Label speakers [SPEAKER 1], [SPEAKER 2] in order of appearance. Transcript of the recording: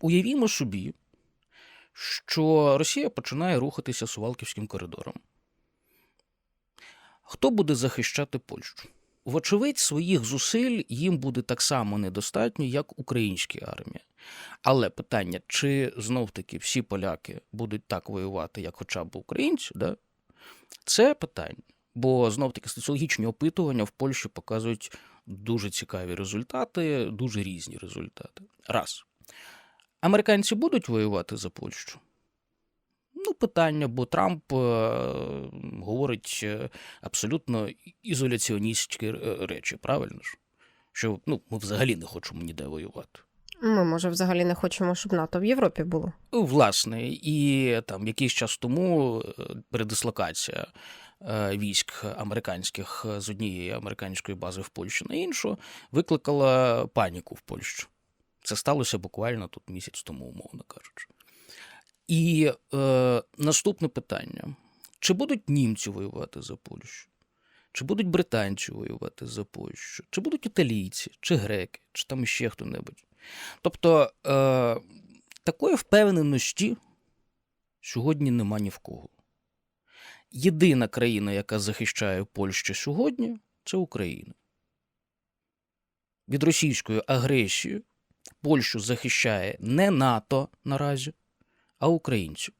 [SPEAKER 1] Уявімо собі, що Росія починає рухатися Сувалківським коридором. Хто буде захищати Польщу? Вочевидь, своїх зусиль їм буде так само недостатньо, як українській армії. Але питання, чи знов-таки всі поляки будуть так воювати, як хоча б українці, да? це питання. Бо знов-таки соціологічні опитування в Польщі показують дуже цікаві результати, дуже різні результати. Раз. Американці будуть воювати за Польщу? Ну, питання, бо Трамп е, говорить е, абсолютно ізоляціоністські е, речі, правильно ж? Що ну, ми взагалі не хочемо ніде воювати.
[SPEAKER 2] Ми, може, взагалі не хочемо, щоб НАТО в Європі було.
[SPEAKER 1] Ну, Власне, і там якийсь час тому передислокація військ американських з однієї американської бази в Польщі на іншу викликала паніку в Польщі. Це сталося буквально тут місяць тому, умовно кажучи. І е, наступне питання: чи будуть німці воювати за Польщу? Чи будуть британці воювати за Польщу? Чи будуть італійці, чи греки, чи там ще хто-небудь? Тобто е, такої впевненості сьогодні нема ні в кого. Єдина країна, яка захищає Польщу сьогодні, це Україна. Від російської агресії Польщу захищає не НАТО наразі, а українців.